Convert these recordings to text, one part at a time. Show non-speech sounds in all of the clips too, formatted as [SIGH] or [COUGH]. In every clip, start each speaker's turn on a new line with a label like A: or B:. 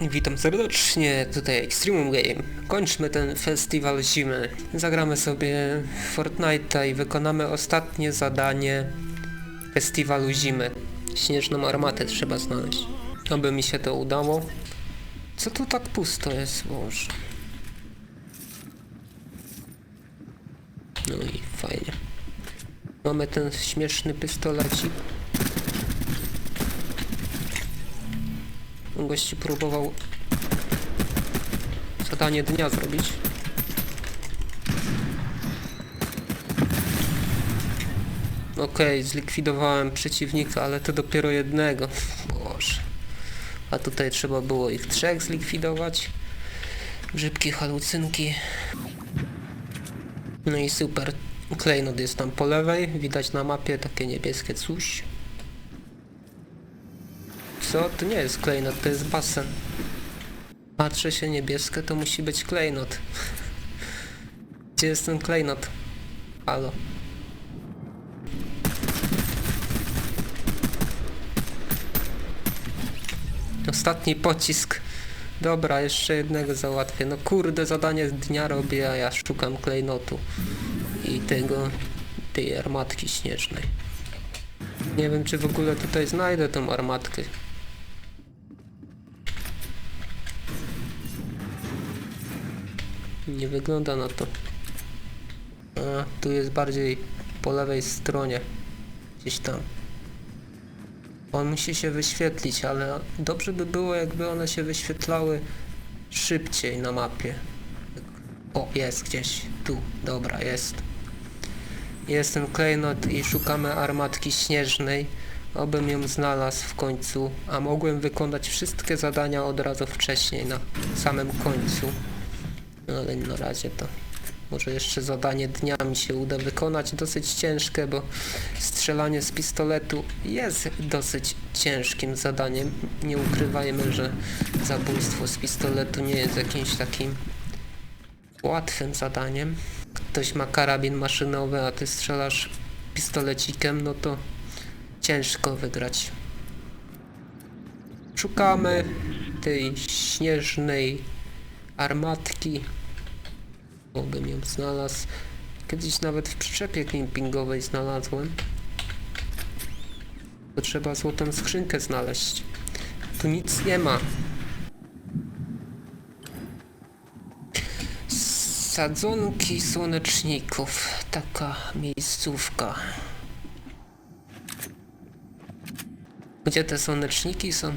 A: Witam serdecznie, tutaj Extremum Game. Kończmy ten festiwal zimy. Zagramy sobie Fortnite'a i wykonamy ostatnie zadanie festiwalu zimy. Śnieżną armatę trzeba znaleźć. Oby mi się to udało. Co tu tak pusto jest, Boże? No i fajnie. Mamy ten śmieszny pistolecik. Gości próbował zadanie dnia zrobić. Okej, zlikwidowałem przeciwnika, ale to dopiero jednego. Boże. A tutaj trzeba było ich trzech zlikwidować. Grzybki, halucynki. No i super. Klejnot jest tam po lewej. Widać na mapie takie niebieskie coś. Co? To nie jest klejnot, to jest basen. Patrzę się niebieskie, to musi być klejnot. [LAUGHS] Gdzie jest ten klejnot? Halo. Ostatni pocisk. Dobra, jeszcze jednego załatwię. No kurde, zadanie z dnia robię, a ja szukam klejnotu. I tego, tej armatki śnieżnej. Nie wiem, czy w ogóle tutaj znajdę tą armatkę. Nie wygląda na to. A, tu jest bardziej po lewej stronie. Gdzieś tam. On musi się wyświetlić, ale dobrze by było, jakby one się wyświetlały szybciej na mapie. O, jest gdzieś. Tu, dobra, jest. Jest ten klejnot i szukamy armatki śnieżnej. Obym ją znalazł w końcu, a mogłem wykonać wszystkie zadania od razu wcześniej, na samym końcu. No ale na razie to może jeszcze zadanie dnia mi się uda wykonać. Dosyć ciężkie, bo strzelanie z pistoletu jest dosyć ciężkim zadaniem. Nie ukrywajmy, że zabójstwo z pistoletu nie jest jakimś takim łatwym zadaniem. Ktoś ma karabin maszynowy, a ty strzelasz pistolecikiem, no to ciężko wygrać. Szukamy tej śnieżnej armatki. Obym ją znalazł. Kiedyś nawet w przyczepie kempingowej znalazłem. To trzeba złotą skrzynkę znaleźć. Tu nic nie ma. Sadzonki słoneczników. Taka miejscówka. Gdzie te słoneczniki są?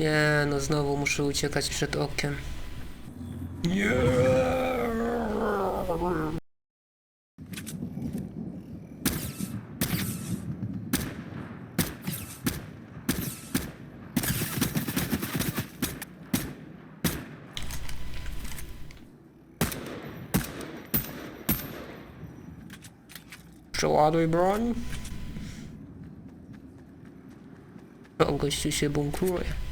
A: Nie, no znowu muszę uciekać przed okiem. Nie. Przeładuj broń. O, gościu się bunkruje.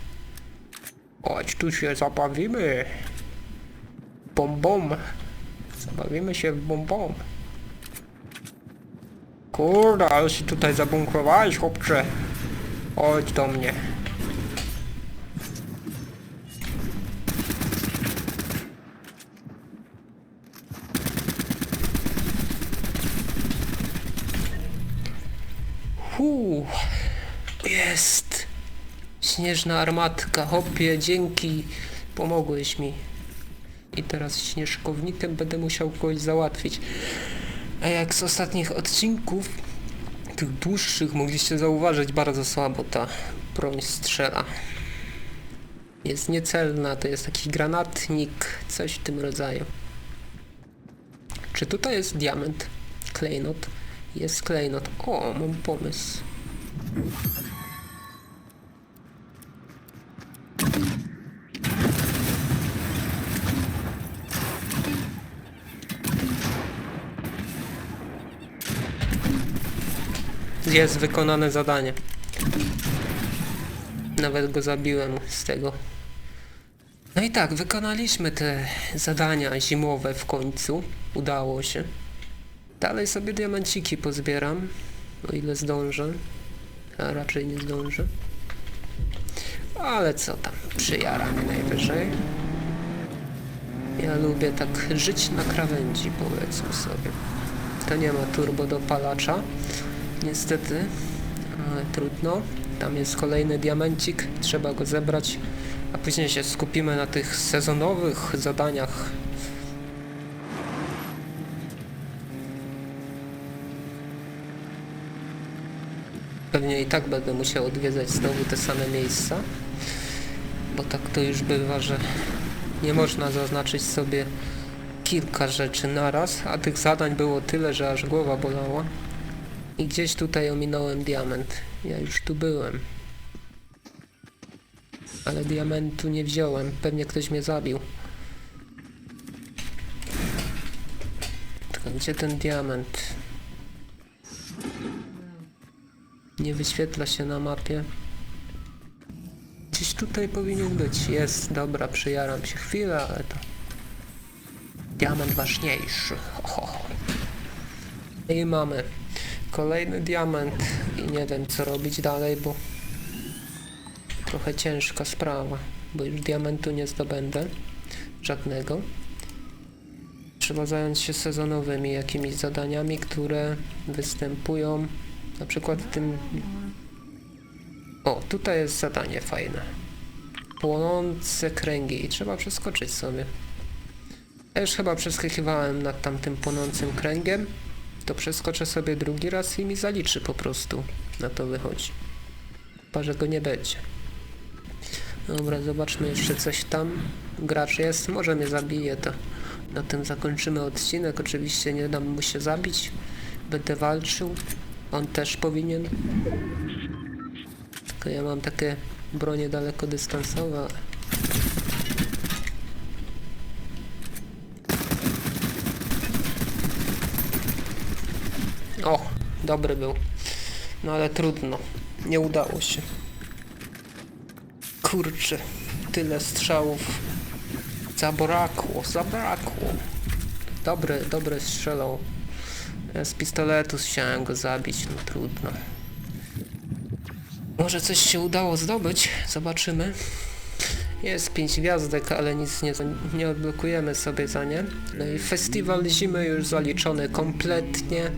A: Chodź, tu się zabawimy. Bom bom. Zabawimy się w bom bom. Kurde, ale się tutaj zabunkrowałeś, chłopcze. Chodź do mnie. Huu, jest. Śnieżna armatka, hopie, dzięki, pomogłeś mi. I teraz śnieżkownikiem będę musiał kogoś załatwić. A jak z ostatnich odcinków, tych dłuższych, mogliście zauważyć, bardzo słabo ta broń strzela. Jest niecelna, to jest taki granatnik, coś w tym rodzaju. Czy tutaj jest diament? Klejnot? Jest klejnot. O, mam pomysł. Jest wykonane zadanie. Nawet go zabiłem z tego. No i tak, wykonaliśmy te zadania zimowe w końcu. Udało się. Dalej sobie diamenciki pozbieram, o ile zdążę. a raczej nie zdążę. Ale co tam, przyjaramy najwyżej. Ja lubię tak żyć na krawędzi, powiedzmy sobie. To nie ma turbo dopalacza, niestety, ale trudno. Tam jest kolejny diamencik, trzeba go zebrać, a później się skupimy na tych sezonowych zadaniach. Pewnie i tak będę musiał odwiedzać znowu te same miejsca, bo tak to już bywa, że nie można zaznaczyć sobie kilka rzeczy naraz, a tych zadań było tyle, że aż głowa bolała. I gdzieś tutaj ominąłem diament. Ja już tu byłem. Ale diamentu nie wziąłem. Pewnie ktoś mnie zabił. Tylko gdzie ten diament? Nie wyświetla się na mapie. Gdzieś tutaj powinien być. Jest, dobra, przyjaram się chwilę, ale to... Diament ważniejszy. Ho, ho. I mamy kolejny diament i nie wiem co robić dalej, bo trochę ciężka sprawa, bo już diamentu nie zdobędę żadnego. Trzeba zająć się sezonowymi jakimiś zadaniami, które występują na przykład tym... O, tutaj jest zadanie fajne. Płonące kręgi i trzeba przeskoczyć sobie. Ja już chyba przeskakiwałem nad tamtym płonącym kręgiem. To przeskoczę sobie drugi raz i mi zaliczy po prostu. Na to wychodzi. Chyba, że go nie będzie. Dobra, zobaczmy jeszcze coś tam. Gracz jest, może mnie zabije, to na tym zakończymy odcinek. Oczywiście nie dam mu się zabić. Będę walczył. On też powinien. Tylko ja mam takie bronie dalekodystansowe. ale- O, dobry był. No ale trudno. Nie udało się. Kurczę, tyle strzałów. Zabrakło, zabrakło. Dobry, dobry strzelał. Z pistoletu chciałem go zabić, no trudno. Może coś się udało zdobyć, zobaczymy. Jest pięć gwiazdek, ale nic nie, nie odblokujemy sobie za nie. No i festiwal zimy już zaliczony kompletnie.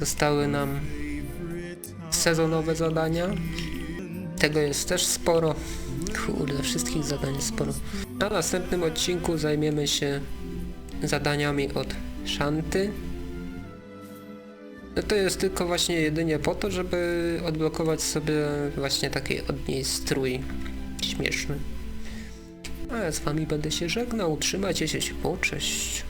A: Zostały nam sezonowe zadania. Tego jest też sporo. Kurde, wszystkich zadań jest sporo. Na następnym odcinku zajmiemy się zadaniami od Shanty. No to jest tylko właśnie jedynie po to, żeby odblokować sobie właśnie taki od niej strój śmieszny. A ja z wami będę się żegnał. Trzymajcie się ciepło. Cześć.